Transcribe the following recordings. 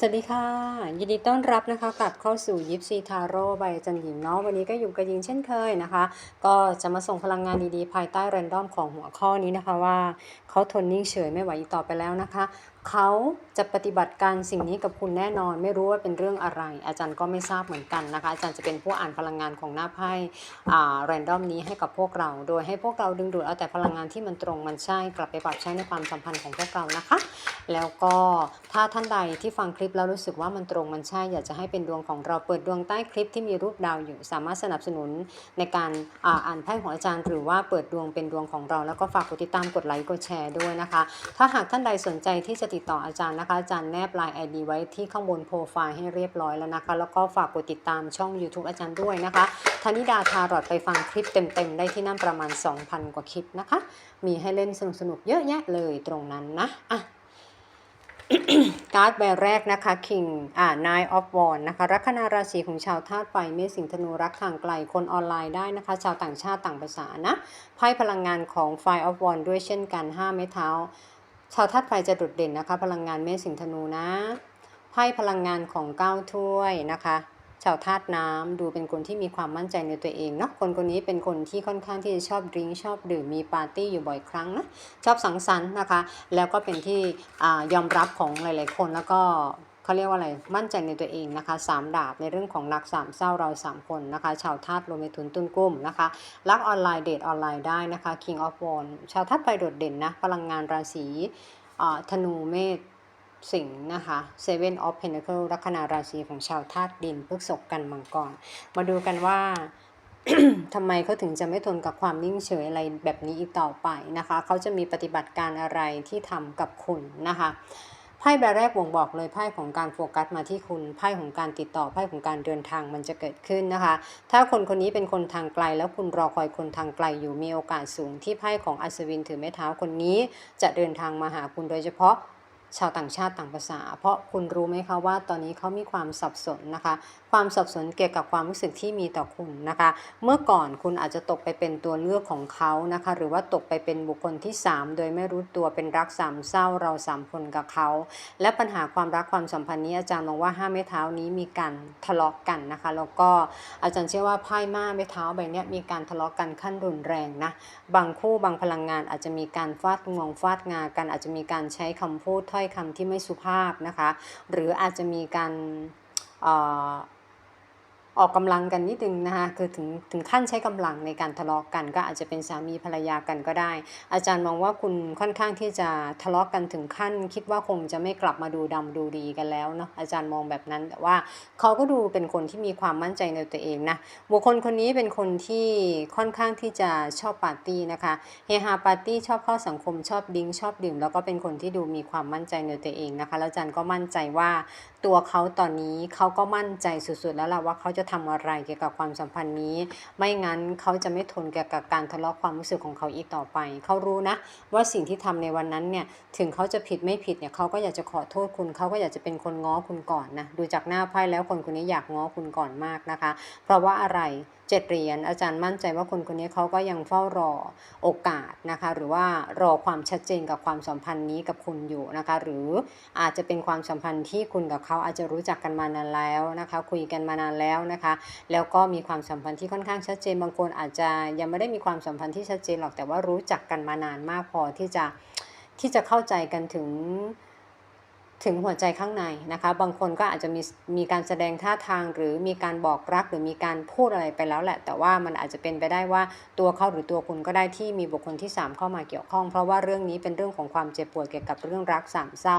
สวัสดีค่ะ ยินดีต้อนรับนะคะกลับเข้าสู่ยิปซีทาโร่ใบจันหญิงเนาะวันนี้ก็อยู่กับยิงเช่นเคยนะคะ ก็จะมาส่งพลังงานดีๆ ภายใต้แรนดอมของหัวข้อนี้นะคะว่าเขาทนนิ่งเฉยไม่ไหวอีกต่อไปแล้วนะคะ เขาจะปฏิบัติการสิ่งนี้กับคุณแน่นอน ไม่รู้ว่าเป็นเรื่องอะไร อาจารย์ก็ไม่ทราบเหมือนกันนะคะ อาจารย์จะเป็นผู้อ่านพลังงานของหน้าไพ่แรนดอมนี้ให้กับพวกเรา โดยให้พวกเราดึงดูดเอาแต่พลังงานที่มันตรงมันใช่กลับไปปรับใช้ในความสัมพันธ์ของพวกเรานะคะ แล้วก็ถ้าท่านใดที่ฟังคลิปแล้วรู้สึกว่ามันตรงมันใช่ อยากจะให้เป็นดวงของเราเปิดดวงใต้คลิปที่มีรูปดาวอยู่ สามารถสนับสนุนในการอ่าอ่านไพ่ของอาจารย์ หรือว่าเปิดดวงเป็นดวงของเรา แล้วก็ฝากกดติดตามกดไลค์กดแชร์ด้วยนะคะ ถ้าหากท่านใดสนใจที่จะติติดต่ออาจารย์นะคะ อาจารย์แนบไลน์ไอดีไว้ที่ข้างบนโปรไฟล์ให้เรียบร้อยแล้วนะคะ แล้วก็ฝากกดติดตามช่อง YouTube อาจารย์ด้วยนะคะธนิดาทารอดไปฟังคลิปเต็มๆ ได้ที่นั่นประมาณ 2,000 กว่าคลิปนะคะ มีให้เล่นสนุกๆเยอะแยะเลยตรงนั้นนะอะการ์ดใบแรกนะคะ King อ่า Nine of Wands นะคะ ลัคนาราศีของชาวธาตุไฟเมษสิงธนูรักทางไกลคนออนไลน์ได้นะคะ ชาวต่างชาติต่างภาษานะ ไพ่พลังงานของ Five of Wands ด้วยเช่นกัน 5 ไม้เท้า ชาวธาตุไฟจะโดดเด่นนะคะ พลังงานเมษสิงธนูนะไพ่พลังงานของเก้าถ้วยนะคะชาวธาตุน้ำดูเป็นคนที่มีความมั่นใจในตัวเองเนาะคนคนนี้เป็นคนที่ค่อนข้างที่จะชอบดื่มชอบดื่มมีปาร์ตี้อยู่บ่อยครั้งนะชอบสังสรรค์นะคะ แล้วก็เป็นที่อยอมรับของหลาย ๆ คนแล้วก็ เขาเรียกว่าอะไร มั่นใจในตัวเองนะคะสามดาบในเรื่องของรักสามเศร้าเราสามคนนะคะ ชาวธาตุรวมไปถึงตุนกุ้มนะคะ รักออนไลน์เดทออนไลน์ได้นะคะ King of Wands ชาวธาตุไฟโดดเด่นนะ พลังงานราศีธนูเมษสิงห์นะคะ Seven of Pentacles ลัคนาราศีของชาวธาตุดินพฤกษภกันมังกร มาดูกันว่าทำไมเขาถึงจะไม่ทนกับความนิ่งเฉยอะไรแบบนี้อีกต่อไปนะคะ เขาจะมีปฏิบัติการอะไรที่ทำกับคุณนะคะ ไพ่ใบแรกบ่งบอกเลยไพ่ของการโฟกัสมาที่คุณไพ่ของการติดต่อไพ่ของการเดินทางมันจะเกิดขึ้นนะคะ ถ้าคนคนนี้เป็นคนทางไกล แล้วคุณรอคอยคนทางไกลอยู่มีโอกาสสูงที่ไพ่ของอัศวินถือไม้เท้าคนนี้ จะเดินทางมาหาคุณโดยเฉพาะ ชาวต่างชาติต่างภาษา เพราะคุณรู้ไหมคะว่าตอนนี้เขามีความสับสนนะคะ ความสับสนเกี่ยวกับความรู้สึกที่มีต่อคุณนะคะ เมื่อก่อนคุณอาจจะตกไปเป็นตัวเลือกของเขานะคะ หรือว่าตกไปเป็นบุคคลที่ 3 โดยไม่รู้ตัวเป็นรักสามเศร้าเราสามคนกับเขา และปัญหาความรักความสัมพันธ์นี้อาจารย์มองว่าห้าไม้เท้านี้มีการทะเลาะกันนะคะ แล้วก็อาจารย์เชื่อว่าไพ่ม้าไม้เท้าใบเนี้ยมีการทะเลาะกันขั้นรุนแรงนะ บางคู่บางพลังงานอาจจะมีการฟาดงวงฟาดงากันอาจจะมีการใช้คำพูดถ้อยคำที่ไม่สุภาพนะคะ หรืออาจจะมีการ ออออกกำลังกันนิดนึงนะคะคือถึงถึงขั้นใช้กำลังในการทะเลาะกัน ก็อาจจะเป็นสามีภรรยากันก็ได้ อาจารย์มองว่าคุณค่อนข้างที่จะทะเลาะกันถึงขั้น คิดว่าคงจะไม่กลับมาดูดำดูดีกันแล้วเนาะอาจารย์มองแบบนั้นแต่ว่าเขาก็ดูเป็นคนที่มีความมั่นใจในตัวเองนะบุคคลคนนี้เป็นคนที่ค่อนข้างที่จะชอบปาร์ตี้นะคะเฮฮาปาร์ตี้ชอบเข้าสังคมชอบดิ้งชอบดื่ม แล้วก็เป็นคนที่ดูมีความมั่นใจในตัวเองนะคะแล้วอาจันก็มั่นใจว่าตัวเขาตอนนี้เขาก็มั่นใจสุดๆแล้วล่ะว่าเขาจะทำอะไรเกี่ยวกับความสัมพันธ์นี้ ไม่งั้นเขาจะไม่ทนเกี่ยวกับการทะเลาะความรู้สึกของเขาอีกต่อไป เขารู้นะ ว่าสิ่งที่ทำในวันนั้นเนี่ยถึงเขาจะผิดไม่ผิดเนี่ยเขาก็อยากจะขอโทษคุณเขาก็อยากจะเป็นคนง้อคุณก่อนนะดูจากหน้าไพ่แล้วคนคนนี้อยากง้อคุณก่อนมากนะคะ เพราะว่าอะไรเจ็ดเหรียญอาจารย์มั่นใจว่าคนคนนี้เขาก็ยังเฝ้ารอโอกาสนะคะหรือว่ารอความชัดเจนกับความสัมพันธ์นี้กับคุณอยู่นะคะหรืออาจจะเป็นความสัมพันธ์ที่คุณกับเขาอาจจะรู้จักกันมานานแล้วนะคะคุยกันมานานแล้วนะคะแล้วก็มีความสัมพันธ์ที่ค่อนข้างชัดเจนบางคนอาจจะยังไม่ได้มีความสัมพันธ์ที่ชัดเจนหรอกแต่ว่ารู้จักกันมานานมากพอที่จะที่จะเข้าใจกันถึง ถึงหัวใจข้างในนะคะ บางคนก็อาจจะมีมีการแสดงท่าทางหรือมีการบอกรักหรือมีการพูดอะไรไปแล้วแหละ แต่ว่ามันอาจจะเป็นไปได้ว่าตัวเขาหรือตัวคุณก็ได้ที่มีบุคคลที่ 3 เข้ามาเกี่ยวข้อง เพราะว่าเรื่องนี้เป็นเรื่องของความเจ็บปวดเกี่ยวกับเรื่องรักสามเศร้า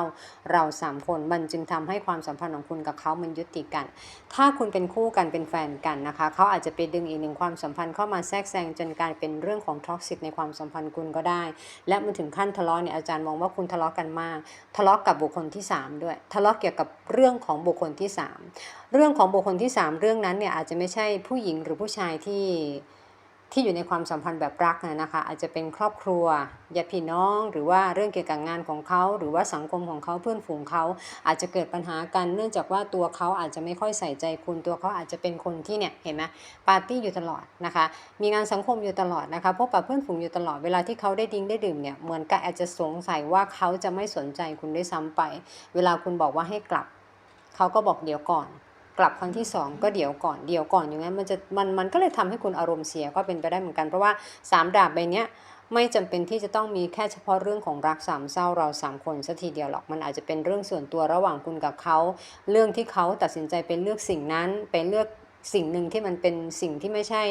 เราสามคนมันจึงทำให้ความสัมพันธ์ของคุณกับเขามันยุติกัน ถ้าคุณเป็นคู่กันเป็นแฟนกันนะคะ เขาอาจจะไปดึงอีกหนึ่งความสัมพันธ์เข้ามาแทรกแซงจนกายเป็นเรื่องของท็อกซิกในความสัมพันธ์คุณก็ได้ และมันถึงขั้นทะเลาะเนี่ยอาจารย์มองว่าคุณทะเลาะกันมาก ทะเลาะกับบุคคลที่3 ด้วย ทะเลาะเกี่ยวกับเรื่องของบุคคลที่ 3 เรื่องของบุคคลที่ 3 เรื่องนั้นเนี่ยอาจจะไม่ใช่ผู้หญิงหรือผู้ชายที่ ที่อยู่ในความสัมพันธ์แบบรักนะนะคะอาจจะเป็นครอบครัวญาติพี่น้อง หรือว่าเรื่องเกี่ยวกับงานของเขา หรือว่าสังคมของเขาเพื่อนฝูงเขา อาจจะเกิดปัญหากันเนื่องจากว่าตัวเขาอาจจะไม่ค่อยใส่ใจคุณตัวเขาอาจจะเป็นคนที่เนี่ยเห็นไหมปาร์ตี้อยู่ตลอดนะคะ มีงานสังคมอยู่ตลอดนะคะพบปะเพื่อนฝูงอยู่ตลอดเวลาที่เขาได้ดิ้งได้ดื่มเนี่ยเหมือนกับอาจจะสงสัยว่าเขาจะไม่สนใจคุณด้วยซ้ำไป เวลาคุณบอกว่าให้กลับ เขาก็บอกเดี๋ยวก่อน กลับครั้งที่สองก็เดี๋ยวก่อนเดี๋ยวก่อนอย่างนั้นมันจะมันมันก็เลยทำให้คุณอารมณ์เสียก็เป็นไปได้เหมือนกันเพราะว่าสามดาบใบเนี้ยไม่จำเป็นที่จะต้องมีแค่เฉพาะเรื่องของรักสามเศร้าเราสามคนสัทีเดียวหรอกมันอาจจะเป็นเรื่องส่วนตัวระหว่างคุณกับเขา เรื่องที่เขาตัดสินใจเป็นเลือกสิ่งนั้นเป็นเลือกสิ่งหนึ่งที่มันเป็นสิ่งที่ไม่ใช่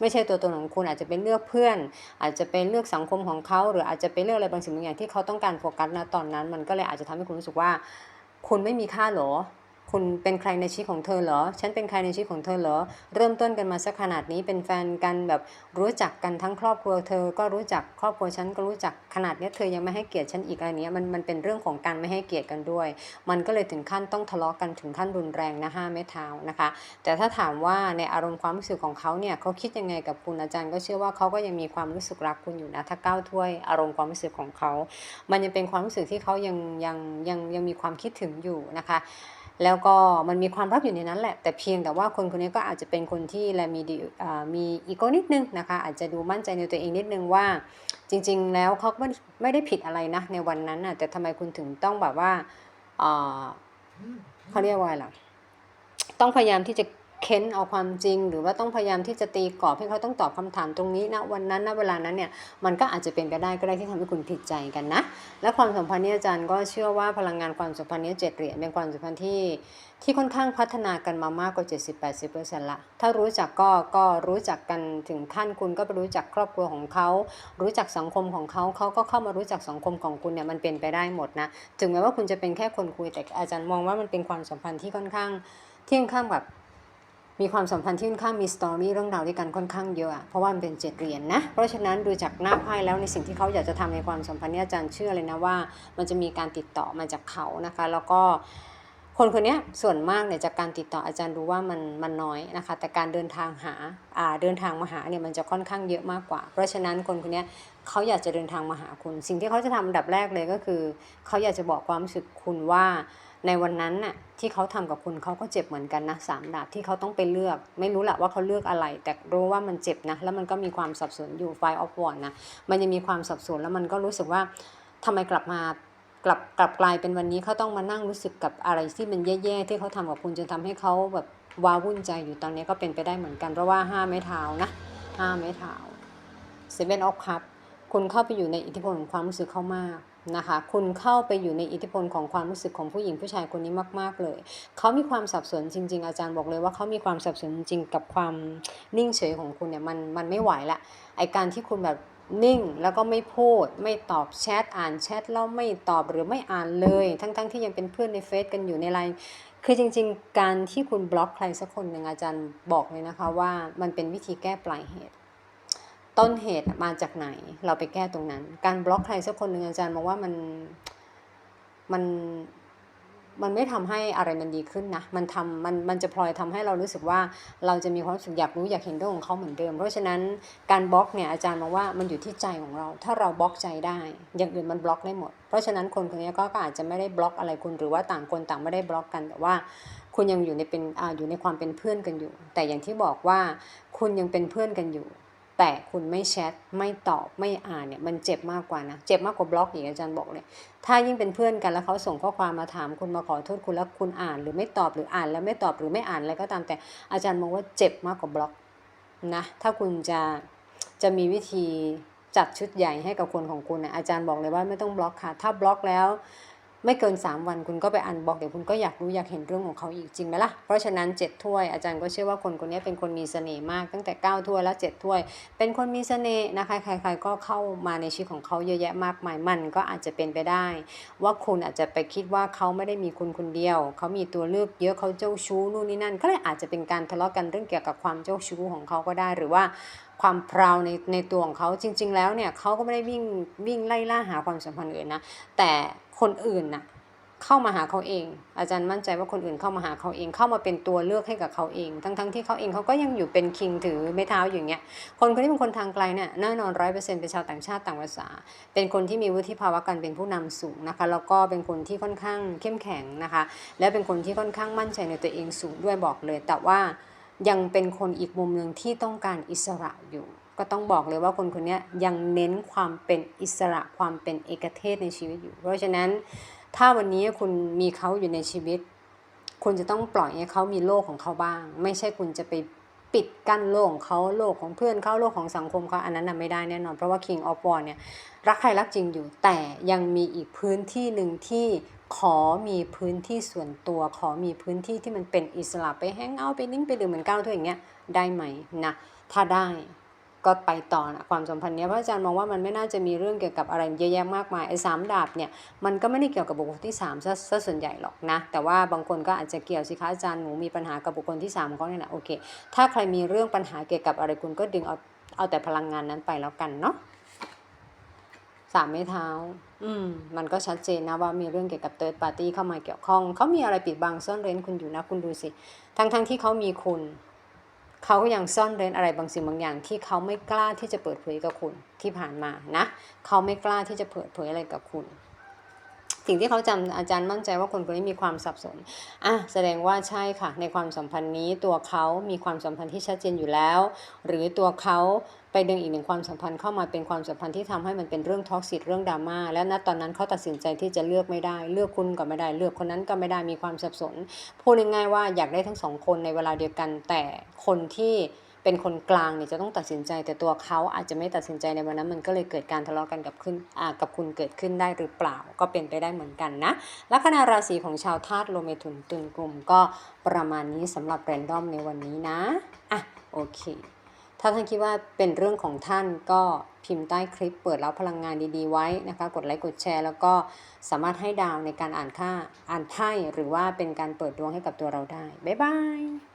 ไม่ใช่ตัวตนของคุณอาจจะเป็นเลือกเพื่อน อาจจะเป็นเลือกสังคมของเขาหรืออาจจะเป็นเรื่องอะไรบางสิ่งบางอย่างที่เขาต้องการโฟกัสณตอนนั้น มันก็เลยอาจจะทำให้คุณรู้สึกว่า คุณไม่มีค่าหรอ คุณเป็นใครในชีวิตของเธอเหรอ ฉันเป็นใครในชีวิตของเธอเหรอ เริ่มต้นกันมาสักขนาดนี้เป็นแฟนกันแบบรู้จักกันทั้งครอบครัวเธอ ก็รู้จักครอบครัวฉันก็รู้จักขนาดนี้เธอยังไม่ให้เกียรติฉันอีกอะไรเนี้ยมันมันเป็นเรื่องของการไม่ให้เกียรติกันด้วย มันก็เลยถึงขั้นต้องทะเลาะกันถึงขั้นรุนแรงนะห้าไม้เท้านะคะ แต่ถ้าถามว่าในอารมณ์ความรู้สึกของเขาเนี่ยเขาคิดยังไงกับคุณอาจารย์ก็เชื่อว่าเขาก็ยังมีความรู้สึกรักคุณอยู่นะถ้าก้าวถ้วยอารมณ์ความรู้สึกของเขา มันยังเป็นความรู้สึกที่เขายังยังยังยังมีความคิดถึงอยู่นะคะ แล้วก็มันมีความลับอยู่ในนั้นแหละ แต่เพียงแต่ว่าคนคนนี้ก็อาจจะเป็นคนที่แลมีดีอ่ามีอีโก้นิดนึงนะคะ อาจจะดูมั่นใจในตัวเองนิดนึงว่า จริง ๆ แล้วเขาไม่ไม่ได้ผิดอะไรนะในวันนั้นน่ะแต่ทำไมคุณถึงต้องแบบว่าอ่าเขาเรียกว่าอะไรต้องพยายามที่จะ เค้นเอาความจริง หรือว่าต้องพยายามที่จะตีกรอบให้เขาต้องตอบคำถามตรงนี้นะวันนั้นนะเวลานั้นเนี่ยมันก็อาจจะเป็นไปได้ก็ได้ที่ทำให้คุณผิดใจกันนะ และความสัมพันธ์นี้อาจารย์ก็เชื่อว่าพลังงานความสัมพันธ์นี้เจ็ดเหรียญเป็นความสัมพันธ์ที่ที่ค่อนข้างพัฒนากันมามากกว่า 70-80%ละถ้ารู้จักก็ก็รู้จักกันถึงขั้นคุณก็ไปรู้จักครอบครัวของเขา รู้จักสังคมของเขาเขาก็เข้ามารู้จักสังคมของคุณเนี่ยมันเป็นไปได้หมดนะ ถึงแม้ว่าคุณจะเป็นแค่คนคุยแต่อาจารย์มองว่ามันเป็นความสัมพันธ์ที่ค่อนข้างที่ค่อนข้างแบบ มีความสัมพันธ์ที่ค่อนข้างมีสตอรี่เรื่องราวด้วยกันค่อนข้างเยอะ เพราะว่ามันเป็นเจ็ดเหรียญนนะ เพราะฉะนั้นดูจากหน้าไพ่แล้วในสิ่งที่เขาอยากจะทำในความสัมพันธ์นี้อาจารย์เชื่อเลยนะว่า มันจะมีการติดต่อมาจากเขานะคะ แล้วก็คนคนนี้ส่วนมากเนี่ยจากการติดต่ออาจารย์รู้ว่ามันมันน้อยนะคะ แต่การเดินทางหาอ่าเดินทางมาหาเนี่ยมันจะค่อนข้างเยอะมากกว่า เพราะฉะนั้นคนคนนี้เขาอยากจะเดินทางมาหาคุณ สิ่งที่เขาจะทำอันดับแรกเลยก็คือ เขาอยากจะบอกความรู้สึกคุณว่า ในวันนั้นน่ะที่เขาทำกับคุณเขาก็เจ็บเหมือนกันนะสามดาบที่เขาต้องไปเลือก ไม่รู้แหละว่าเขาเลือกอะไร แต่รู้ว่ามันเจ็บนะแล้วมันก็มีความสับสนอยู่ไฟออฟวอนนะมันยังมีความสับสนแล้วมันก็รู้สึกว่าทำไมกลับมากลับกลับกลายเป็นวันนี้เขาต้องมานั่งรู้สึกกับอะไรที่มันแย่ๆที่เขาทำกับคุณจนทำให้เขาแบบว้าวุ่นใจอยู่ตอนนี้ก็เป็นไปได้เหมือนกันเพราะว่าห้าไม้เท้านะห้าไม้เท้าเซเว่นออฟคัพ คุณเข้าไปอยู่ในอิทธิพลของความรู้สึกเขามากนะคะ คุณเข้าไปอยู่ในอิทธิพลของความรู้สึกของผู้หญิงผู้ชายคนนี้มาก ๆ เลย เขามีความสับสนจริง ๆ อาจารย์บอกเลยว่าเขามีความสับสนจริงกับความนิ่งเฉยของคุณเนี่ยมันมันไม่ไหวละไอการที่คุณแบบนิ่งแล้วก็ไม่พูดไม่ตอบแชทอ่านแชทแล้วไม่ตอบหรือไม่อ่านเลย ทั้งๆที่ยังเป็นเพื่อนในเฟซกันอยู่ในไลน์คือจริง ๆ การที่คุณบล็อกใครสักคนหนึ่งอาจารย์บอกเลยนะคะว่ามันเป็นวิธีแก้ปลายเหตุ ต้นเหตุมาจากไหน เราไปแก้ตรงนั้น การบล็อกใครสักคนหนึ่งอาจารย์มองว่ามันมันมันไม่ทำให้อะไรมันดีขึ้นนะ มันทำมันมันจะพลอยทำให้เรารู้สึกว่าเราจะมีความรู้สึกอยากรู้อยากเห็นเรื่องของเขาเหมือนเดิม เพราะฉะนั้นการบล็อกเนี่ยอาจารย์มองว่ามันอยู่ที่ใจของเรา ถ้าเราบล็อกใจได้ อย่างอื่นมันบล็อกได้หมด เพราะฉะนั้นคนคนนี้ก็อาจจะไม่ได้บล็อกอะไรคุณหรือว่าต่างคนต่างไม่ได้บล็อกกัน แต่ว่าคุณยังอยู่ในเป็นออยู่ในความเป็นเพื่อนกันอยู่ แต่อย่างที่บอกว่าคุณยังเป็นเพื่อนกันอยู่ แต่คุณไม่แชทไม่ตอบไม่อ่านเนี่ยมันเจ็บมากกว่านะเจ็บมากกว่าบล็อกอีกอาจารย์บอกเลยถ้ายิ่งเป็นเพื่อนกันแล้วเขาส่งข้อความมาถามคุณมาขอโทษคุณแล้วคุณอ่านหรือไม่ตอบหรืออ่านแล้วไม่ตอบหรือไม่อ่านอะไรก็ตามแต่อาจารย์มองว่าเจ็บมากกว่าบล็อกนะถ้าคุณจะจะมีวิธีจัดชุดใหญ่ให้กับคนของคุณนะอาจารย์บอกเลยว่าไม่ต้องบล็อกค่ะ ถ้าบล็อกแล้ว ไม่เกิน 3 วันคุณก็ไปอันบอกเดี๋ยวคุณก็อยากรู้อยากเห็นเรื่องของเขาอีกจริงไหมล่ะ เพราะฉะนั้น 7 ถ้วยอาจารย์ก็เชื่อว่าคนคนนี้เป็นคนมีเสน่ห์มากตั้งแต่ 9 ถ้วยแล้ว 7 ถ้วย เป็นคนมีเสน่ห์นะคะใคร ๆ ก็เข้ามาในชีวิตของเขาเยอะแยะมากมายมันก็อาจจะเป็นไปได้ ว่าคุณอาจจะไปคิดว่าเขาไม่ได้มีคุณคนเดียว เขามีตัวเลือกเยอะเขาเจ้าชู้นู่นนี่นั่น ก็เลยอาจจะเป็นการทะเลาะกันเรื่องเกี่ยวกับความเจ้าชู้ของเขาก็ได้หรือว่าความพราวในในตัวของเขาจริง ๆ แล้วเนี่ยเขาก็ไม่ได้วิ่งวิ่งไล่ล่าหาความสัมพันธ์อื่นนะแต่ คนอื่นน่ะเข้ามาหาเขาเอง อาจารย์มั่นใจว่าคนอื่นเข้ามาหาเขาเอง เข้ามาเป็นตัวเลือกให้กับเขาเอง ทั้งๆทที่เขาเองเขาก็ยังอยู่เป็นคิงถือไม้เท้าอยู่างเงี้ย คนคนที่เป็นคนทางไกลเนี่ยแน่นอนร้อยเปอร์เซ็นต์เป็นชาวต่างชาติต่างภาษา เป็นคนที่มีวุฒิภาวะการเป็นผู้นำสูงนะคะ แล้วก็เป็นคนที่ค่อนข้างเข้มแข็งนะคะ และเป็นคนที่ค่อนข้างมั่นใจในตัวเองสูงด้วยบอกเลย แต่ว่ายังเป็นคนอีกมุมหนึ่งที่ต้องการอิสระอยู่ ก็ต้องบอกเลยว่าคนคนนี้ยังเน้นความเป็นอิสระความเป็นเอกเทศในชีวิตอยู่ เพราะฉะนั้นถ้าวันนี้คุณมีเขาอยู่ในชีวิต คุณจะต้องปล่อยให้เขามีโลกของเขาบ้าง ไม่ใช่คุณจะไปปิดกั้นโลกของเขาโลกของเพื่อนเขาโลกของสังคมเขาอันนั้นน่ะไม่ได้แน่นอน เพราะว่า King of w a n d เนี่ยรักใครรักจริงอยู่ แต่ยังมีอีกพื้นที่หนึ่งที่ขอมีพื้นที่ส่วนตัว ขอมีพื้นที่ที่มันเป็นอิสระไปแฮงเอาท์ไปนิ่งไปดื่มเหมือนก้าวถ้วอย่างเงี้ยได้ไหมนะถ้าได้ ก็ไปต่อนะความสัมพันธ์เนี้ยพระอาจารย์มองว่ามันไม่น่าจะมีเรื่องเกี่ยวกับอะไรเยอะแยะมากมายไอ้สามดาบเนี่ยมันก็ไม่ได้เกี่ยวกับบุคคลที่3ซะซะส่วนใหญ่หรอกนะ แต่ว่าบางคนก็อาจจะเกี่ยวสิคะอาจารย์หนูมีปัญหากับบุคคลที่3ของเขาเนี่ยนะโอเค ถ้าใครมีเรื่องปัญหาเกี่ยวกับอะไรคุณก็ดึงเอาเอาแต่พลังงานนั้นไปแล้วกันเนาะสามไม้เท้า อืม มันก็ชัดเจนนะว่ามีเรื่องเกี่ยวกับเติร์ดปาร์ตี้เข้ามาเกี่ยวข้อง เขามีอะไรปิดบังซ่อนเร้นคุณอยู่นะ คุณดูสิ ทั้งทั้งๆที่เขามีคุณ เขาก็ยังซ่อนเร้นอะไรบางสิ่งบางอย่าง ที่เขาไม่กล้าที่จะเปิดเผยกับคุณที่ผ่านมานะ เขาไม่กล้าที่จะเปิดเผยอะไรกับคุณ สิ่งที่เขาจำอาจารย์มั่นใจว่าคนคนนี้มีความสับสนอะแสดงว่าใช่ค่ะ ในความสัมพันธ์นี้ตัวเขามีความสัมพันธ์ที่ชัดเจนอยู่แล้ว หรือตัวเขาไปดึงอีกหนึ่งความสัมพันธ์เข้ามาเป็นความสัมพันธ์ที่ทำให้มันเป็นเรื่องท็อกซิตเรื่องดราม่าและณตอนนั้นเขาตัดสินใจที่จะเลือกไม่ได้ เลือกคุณก็ไม่ได้ เลือกคนนั้นก็ไม่ได้มีความสับสนพูดง่ายๆว่าอยากได้ทั้งสองคนในเวลาเดียวกันแต่คนที่ เป็นคนกลางเนี่ยจะต้องตัดสินใจ แต่ตัวเขาอาจจะไม่ตัดสินใจในวันนั้น มันก็เลยเกิดการทะเลาะกันกับขึ้นกับคุณเกิดขึ้นได้หรือเปล่าก็เป็นไปได้เหมือนกันนะลัคนาราศีของชาวธาตุโลเมถุนตุลกลุ่มก็ประมาณนี้สำหรับแรนดอมในวันนี้นะอะโอเค ถ้าท่านคิดว่าเป็นเรื่องของท่านก็พิมพ์ใต้คลิปเปิดรับพลังงานดีๆไว้นะคะ กดไลค์กดแชร์ แล้วก็สามารถให้ดาวในการอ่านค่าอ่านไพ่หรือว่าเป็นการเปิดดวงให้กับตัวเราได้ บ๊ายบาย